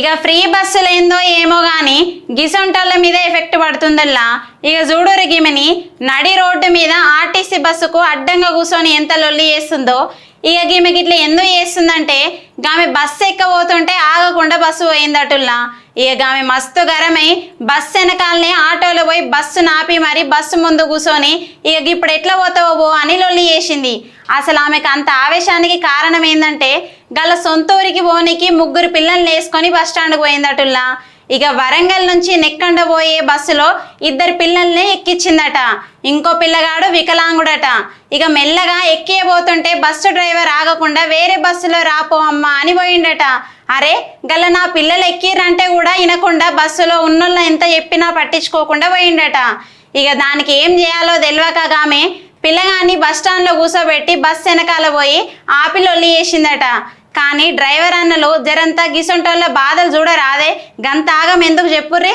ఇక ఫ్రీ బస్సులు ఏందో ఏమో కానీ గిసొంటోళ్ళ మీద ఎఫెక్ట్ పడుతుందల్లా. ఇక చూడురు గిమిని నడి రోడ్డు మీద ఆర్టీసీ బస్సుకు అడ్డంగా కూర్చొని ఎంత లొల్లి చేస్తుందో. ఇక గీమెకి ఇట్లా ఎందుకు చేస్తుందంటే గామె బస్సు ఎక్కబోతుంటే ఆగకుండా బస్సు పోయిందటుల్లా. ఇక గామె మస్తు గరమై బస్సు వెనకాలనే ఆటోలో పోయి బస్సు నాపి మరి బస్సు ముందు కూర్చొని ఇక ఇప్పుడు ఎట్లా పోతావో అని లొల్లి చేసింది. అసలు ఆమెకు అంత ఆవేశానికి కారణం ఏంటంటే గల సొంత ఊరికి పోనీకి ముగ్గురు పిల్లల్ని వేసుకొని బస్ స్టాండ్కి పోయిందటుల్లా. ఇక వరంగల్ నుంచి నెక్కండ పోయే బస్సులో ఇద్దరు పిల్లల్ని ఎక్కించిందట ఇంకో పిల్లగాడు వికలాంగుడట. ఇక మెల్లగా ఎక్కియబోతుంటే బస్సు డ్రైవర్ ఆగకుండా వేరే బస్సులో రాపో అమ్మా అని పోయిండట. అరే గల నా పిల్లలు ఎక్కిరంటే కూడా వినకుండా బస్సులో ఉన్నోళ్ళ ఎంత చెప్పినా పట్టించుకోకుండా పోయిండట. ఇక దానికి ఏం చేయాలో తెలియక గామె పిల్లగాన్ని బస్ స్టాండ్లో కూర్చోబెట్టి బస్ వెనకాల పోయి ఆపిలొల్లి చేసిందట. కానీ డ్రైవర్ అన్నలు జరంతా గిసొంటోళ్ళ బాధలు చూడరాదే. గంతాగం ఎందుకు చెప్పుర్రి?